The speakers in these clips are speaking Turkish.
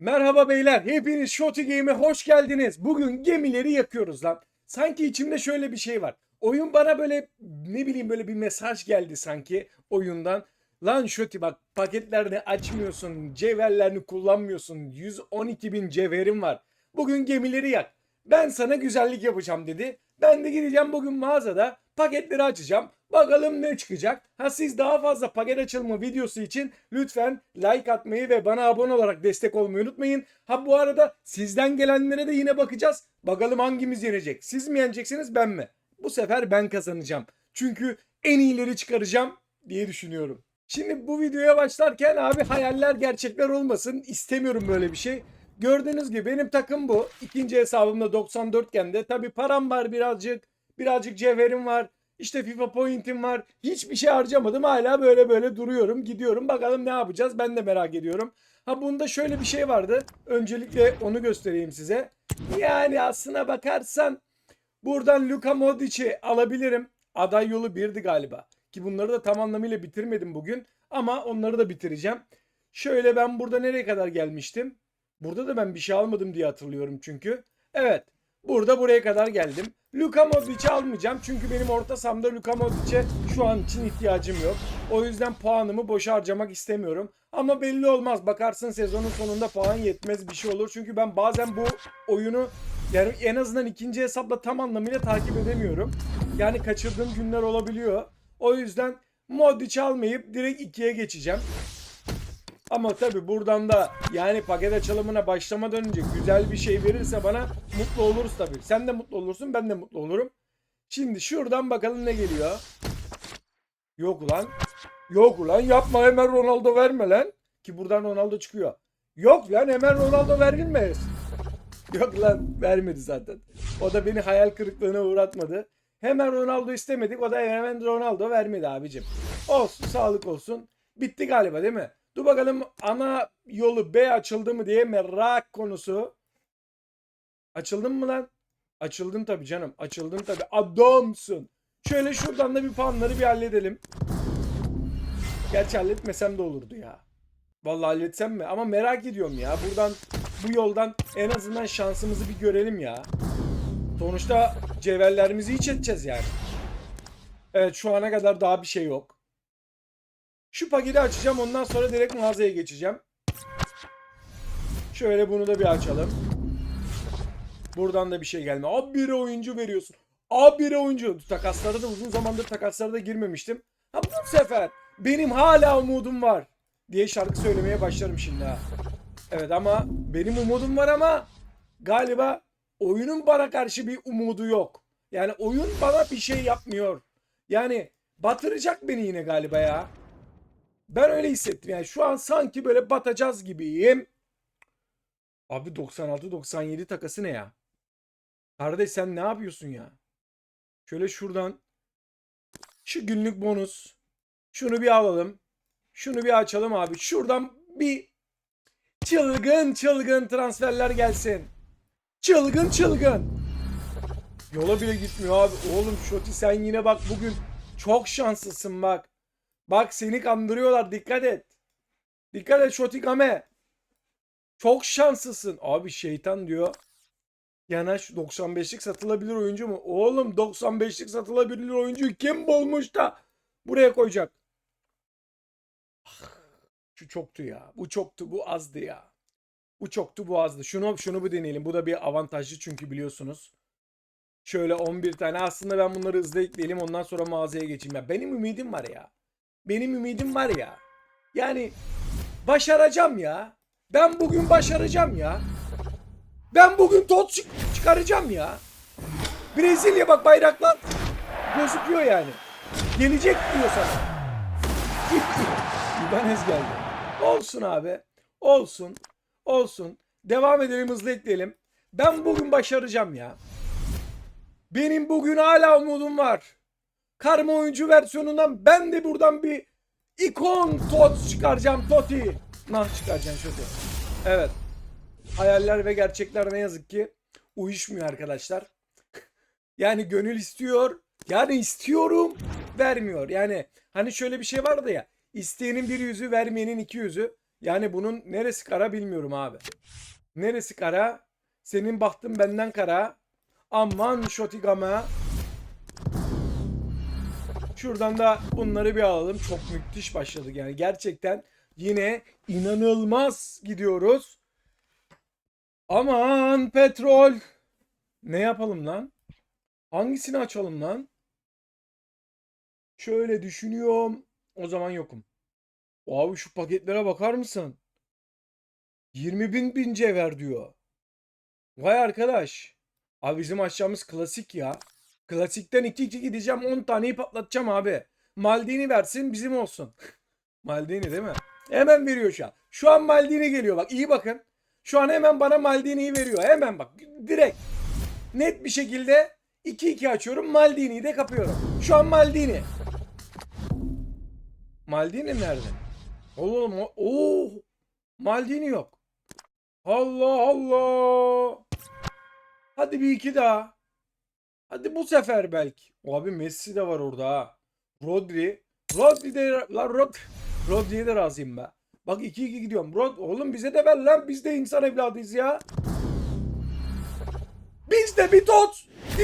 Merhaba beyler, hepiniz Shoti Game'e hoş geldiniz. Bugün gemileri yakıyoruz lan. Sanki içimde şöyle bir şey var. Oyun bana böyle ne bileyim böyle bir mesaj geldi sanki oyundan. Lan Shoti bak paketlerini açmıyorsun, cevherlerini kullanmıyorsun. 112 bin cevherim var. Bugün gemileri yak. Ben sana güzellik yapacağım dedi. Ben de gideceğim bugün mağazada paketleri açacağım. Bakalım ne çıkacak. Ha siz daha fazla paket açılma videosu için lütfen like atmayı ve bana abone olarak destek olmayı unutmayın. Ha bu arada sizden gelenlere de yine bakacağız. Bakalım hangimiz yenecek. Siz mi yeneceksiniz ben mi? Bu sefer ben kazanacağım. Çünkü en iyileri çıkaracağım diye düşünüyorum. Şimdi bu videoya başlarken abi hayaller gerçekler olmasın. İstemiyorum böyle bir şey. Gördüğünüz gibi benim takım bu. İkinci hesabımda 94 iken de tabii param var birazcık. Birazcık cevherim var. İşte FIFA point'im var. Hiçbir şey harcamadım. Hala böyle böyle duruyorum. Gidiyorum. Bakalım ne yapacağız? Ben de merak ediyorum. Ha bunda şöyle bir şey vardı. Öncelikle onu göstereyim size. Yani aslına bakarsan buradan Luka Modric'i alabilirim. Aday yolu birdi galiba. Ki bunları da tam anlamıyla bitirmedim bugün. Ama onları da bitireceğim. Şöyle ben burada nereye kadar gelmiştim? Burada da ben bir şey almadım diye hatırlıyorum çünkü. Evet. Burada buraya kadar geldim. Luka Modric'i almayacağım. Çünkü benim orta sahamda Luka Modric'e şu an için ihtiyacım yok. O yüzden puanımı boşa harcamak istemiyorum. Ama belli olmaz. Bakarsın sezonun sonunda puan yetmez bir şey olur. Çünkü ben bazen bu oyunu yani en azından ikinci hesapla tam anlamıyla takip edemiyorum. Yani kaçırdığım günler olabiliyor. O yüzden Modric almayıp direkt ikiye geçeceğim. Ama tabi buradan da yani paket açılımına başlamadan önce güzel bir şey verirse bana mutlu oluruz tabi. Sen de mutlu olursun ben de mutlu olurum. Şimdi şuradan bakalım ne geliyor. Yok ulan. Yok ulan yapma hemen Ronaldo verme lan. Ki buradan Ronaldo çıkıyor. Yok lan hemen Ronaldo verilmez. Yok lan vermedi zaten. O da beni hayal kırıklığına uğratmadı. Hemen Ronaldo istemedik. O da hemen Ronaldo vermedi abicim. Olsun sağlık olsun. Bitti galiba değil mi? Dur bakalım ana yolu B açıldı mı diye merak konusu. Açıldın mı lan? Açıldın tabii canım. Açıldın tabii. Adamsın. Şöyle şuradan da bir puanları bir halledelim. Gerçi halletmesem de olurdu ya. Vallahi halletsem mi? Ama merak ediyorum ya. Buradan bu yoldan en azından şansımızı bir görelim ya. Sonuçta cevherlerimizi hiç edeceğiz yani. Evet şu ana kadar daha bir şey yok. Şu paketi açacağım ondan sonra direkt mağazaya geçeceğim. Şöyle bunu da bir açalım. Buradan da bir şey gelme. Abi bir oyuncu veriyorsun. Abi bir oyuncu. Takaslara da uzun zamandır takaslara da girmemiştim. Ha bu sefer benim hala umudum var diye şarkı söylemeye başlarım şimdi ha. Evet ama benim umudum var ama galiba oyunun bana karşı bir umudu yok. Yani oyun bana bir şey yapmıyor. Yani batıracak beni yine galiba ya. Ben öyle hissettim yani şu an sanki böyle batacağız gibiyim. Abi 96-97 takası ne ya? Kardeş sen ne yapıyorsun ya? Şöyle şuradan şu günlük bonus. Şunu bir alalım. Şunu bir açalım abi. Şuradan bir çılgın çılgın transferler gelsin. Çılgın çılgın. Yola bile gitmiyor abi. Oğlum Şoti sen yine bak bugün çok şanslısın bak. Bak seni kandırıyorlar dikkat et. Dikkat et Şoti Game. Çok şanslısın. Abi şeytan diyor. Yanaş 95'lik satılabilir oyuncu mu? Oğlum 95'lik satılabilir oyuncuyu kim bulmuş da buraya koyacak? Ah, Şu çoktu ya. Bu çoktu. Bu azdı ya. Bu çoktu. Bu azdı. Şunu şunu bir deneyelim. Bu da bir avantajlı çünkü biliyorsunuz. Şöyle 11 tane. Aslında ben bunları hızlı ekleyelim. Ondan sonra mağazaya geçeyim. Ya benim ümidim var ya. Benim ümidim var ya. Yani başaracağım ya. Ben bugün başaracağım ya. Ben bugün tot çık- çıkaracağım ya. Brezilya bak bayraklar gözüküyor yani. Gelecek diyor sana. İbanez geldi. Olsun abi. Olsun. Olsun. Devam edelim hızlı ekleyelim. Ben bugün başaracağım ya. Benim bugün hala umudum var. Karma oyuncu versiyonundan ben de buradan bir ikon tot çıkaracağım Toti. Nah çıkaracağım şöyle. Evet. Hayaller ve gerçekler ne yazık ki uyuşmuyor arkadaşlar. yani gönül istiyor. Yani istiyorum vermiyor. Yani hani şöyle bir şey vardı ya. İsteyenin bir yüzü vermeyenin iki yüzü. Yani bunun neresi kara bilmiyorum abi. Neresi kara? Senin bahtın benden kara. Aman Şotigama. Şuradan da bunları bir alalım. Çok müthiş başladık yani. Gerçekten yine inanılmaz gidiyoruz. Aman petrol. Ne yapalım lan? Hangisini açalım lan? Şöyle düşünüyorum. O zaman yokum. Abi şu paketlere bakar mısın? 20 bin bin cevher diyor. Vay arkadaş. Abi bizim açacağımız klasik ya. Klasikten 2-2 gideceğim 10 taneyi patlatacağım abi. Maldini versin bizim olsun. Maldini değil mi? Hemen veriyor şu an. Şu an Maldini geliyor bak iyi bakın. Şu an hemen bana Maldini'yi veriyor. Hemen bak direkt. Net bir şekilde 2-2 açıyorum. Maldini'yi de kapıyorum. Şu an Maldini. Maldini nerede? Oğlum o- Oo! Maldini yok. Allah Allah. Hadi bir iki daha. Hadi bu sefer belki. Abi Messi de var orada ha. Rodri. Rodri de la Rod Rodri'ye de razıyım be. Bak 2-2 gidiyorum. Rod oğlum bize de ver lan. Biz de insan evladıyız ya. Biz de bir tot.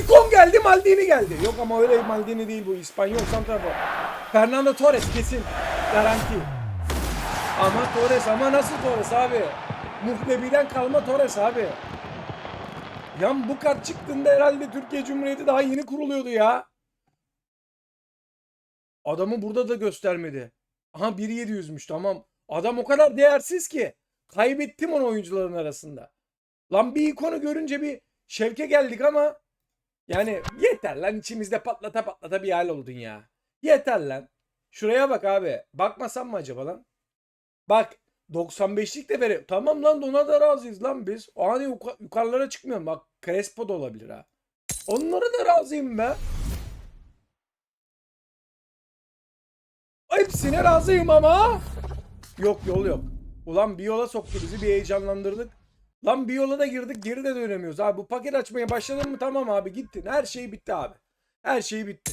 Ikon geldi Maldini geldi. Yok ama öyle Maldini değil bu. İspanyol santrafor. Fernando Torres kesin. Garanti. Ama Torres ama nasıl Torres abi? Muhlebiden kalma Torres abi. Yan bu kart çıktığında herhalde Türkiye Cumhuriyeti daha yeni kuruluyordu ya. Adamı burada da göstermedi. Aha 1.700'müş tamam. Adam o kadar değersiz ki. Kaybettim onu oyuncuların arasında. Lan bir ikonu görünce bir şevke geldik ama yani yeter lan içimizde patlata patlata bir hal oldun ya. Yeter lan. Şuraya bak abi. Bakmasam mı acaba lan? Bak 95'lik de vere. Tamam lan ona da razıyız lan biz. O hani yuka- yukarılara çıkmıyorum. Bak Crespo da olabilir ha. Onlara da razıyım be. Hepsine razıyım ama. Yok yol yok. Ulan bir yola soktu bizi bir heyecanlandırdık. Lan bir yola da girdik geri de dönemiyoruz. Abi bu paket açmaya başladın mı tamam abi gittin. Her şey bitti abi. Her şey bitti.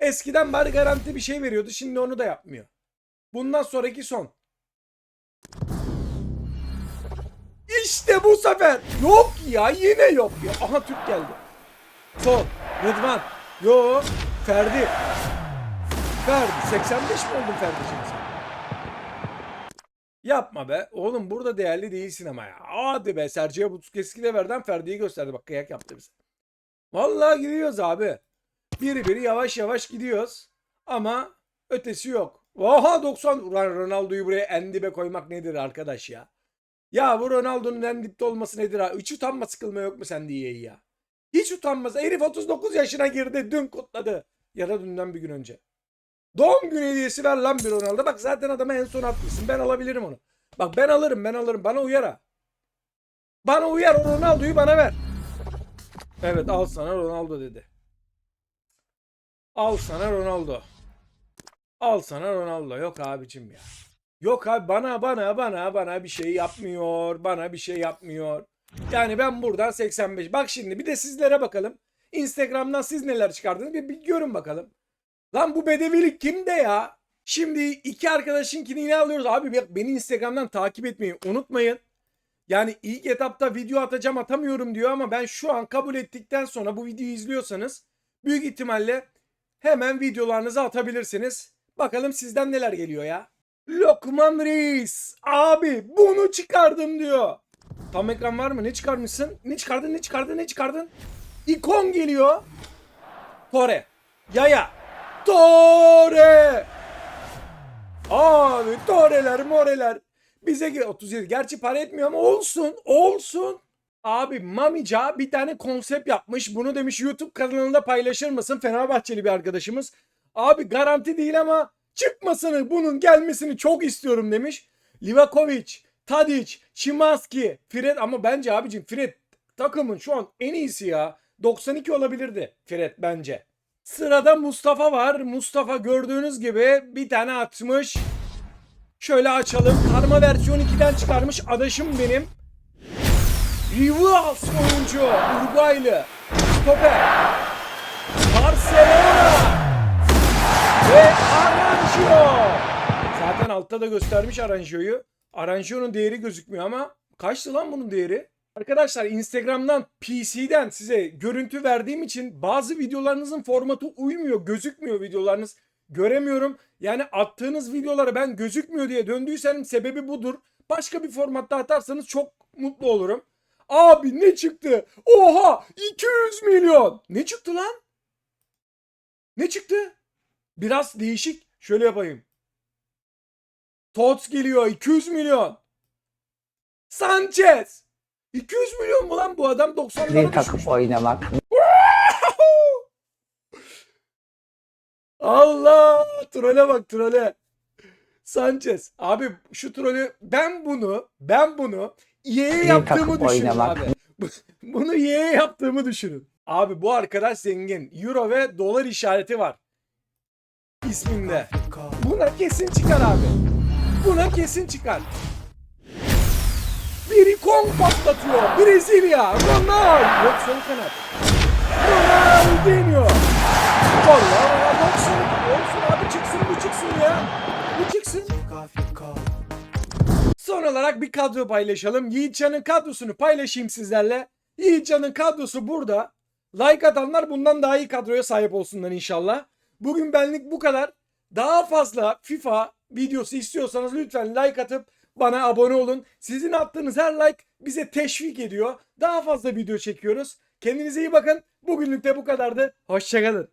Eskiden bari garanti bir şey veriyordu. Şimdi onu da yapmıyor. Bundan sonraki son. İşte bu sefer. Yok ya yine yok ya. Aha Türk geldi. Sol. Rıdvan. Yo. Ferdi. Ferdi. 85 mi oldun Ferdi'cim sen? Yapma be. Oğlum burada değerli değilsin ama ya. Hadi be. Sergio Busquets'i de verden Ferdi'yi gösterdi. Bak kıyak yaptı bize. Vallahi gidiyoruz abi. Biri biri yavaş yavaş gidiyoruz. Ama ötesi yok. Oha 90. Ulan Ronaldo'yu buraya en dibe koymak nedir arkadaş ya? Ya bu Ronaldo'nun en dipte olması nedir ha? Hiç utanma sıkılma yok mu sende iyi ya? Hiç utanmaz. Herif 39 yaşına girdi. Dün kutladı. Ya da dünden bir gün önce. Doğum günü hediyesi ver lan bir Ronaldo. Bak zaten adama en son atmışsın. Ben alabilirim onu. Bak ben alırım ben alırım. Bana uyar ha. Bana uyar Ronaldo'yu bana ver. Evet al sana Ronaldo dedi. Al sana Ronaldo. Al sana Ronaldo. Yok abicim ya. Yok abi bana bana bana bana bir şey yapmıyor. Bana bir şey yapmıyor. Yani ben buradan 85. Bak şimdi bir de sizlere bakalım. Instagram'dan siz neler çıkardınız bir, bir görün bakalım. Lan bu bedevilik kimde ya? Şimdi iki arkadaşınkini yine alıyoruz. Abi bak beni Instagram'dan takip etmeyi unutmayın. Yani ilk etapta video atacağım atamıyorum diyor ama ben şu an kabul ettikten sonra bu videoyu izliyorsanız büyük ihtimalle hemen videolarınızı atabilirsiniz. Bakalım sizden neler geliyor ya. Lokman Reis. Abi bunu çıkardım diyor. Tam ekran var mı? Ne çıkarmışsın? Ne çıkardın? Ne çıkardın? Ne çıkardın? İkon geliyor. Tore. Yaya. Tore. Abi Toreler moreler. Bize ge- 37. Gerçi para etmiyor ama olsun. Olsun. Abi Mamica bir tane konsept yapmış. Bunu demiş YouTube kanalında paylaşır mısın? Fenerbahçeli bir arkadaşımız. Abi garanti değil ama çıkmasını bunun gelmesini çok istiyorum demiş. Livakovic, Tadic, Şimanski, Fred ama bence abicim Fred takımın şu an en iyisi ya. 92 olabilirdi Fred bence. Sırada Mustafa var. Mustafa gördüğünüz gibi bir tane atmış. Şöyle açalım. Karma versiyon 2'den çıkarmış. Adaşım benim. Rivas oyuncu. Uruguaylı. Stoper. Ve Aranjo. Zaten altta da göstermiş Aranjo'yu. Aranjion'un değeri gözükmüyor ama kaçtı lan bunun değeri? Arkadaşlar Instagram'dan, PC'den size görüntü verdiğim için bazı videolarınızın formatı uymuyor, gözükmüyor videolarınız. Göremiyorum. Yani attığınız videolara ben gözükmüyor diye döndüysem sebebi budur. Başka bir formatta atarsanız çok mutlu olurum. Abi ne çıktı? Oha 200 milyon. Ne çıktı lan? Ne çıktı? Biraz değişik. Şöyle yapayım. Tots geliyor 200 milyon. Sanchez. 200 milyon mu lan bu adam 90'lara bir düşmüş. takıp oynamak, Allah! Trole bak trole. Sanchez. Abi şu trolü ben bunu ben bunu EA'ye yaptığımı düşünün oynamak. abi. bunu EA'ye yaptığımı düşünün. Abi bu arkadaş zengin. Euro ve dolar işareti var. İsminde. Buna kesin çıkar abi. Buna kesin çıkar. Biri Kong patlatıyor. Brezilya. Ronaldo. Yok sol kanat. Ronaldinho. Ronaldo olsun. Olsun abi çıksın bu çıksın ya. Bu çıksın. Son olarak bir kadro paylaşalım. Yiğitcan'ın kadrosunu paylaşayım sizlerle. Yiğitcan'ın kadrosu burada. Like atanlar bundan daha iyi kadroya sahip olsunlar inşallah. Bugün benlik bu kadar. Daha fazla FIFA videosu istiyorsanız lütfen like atıp bana abone olun. Sizin attığınız her like bize teşvik ediyor. Daha fazla video çekiyoruz. Kendinize iyi bakın. Bugünlük de bu kadardı. Hoşçakalın.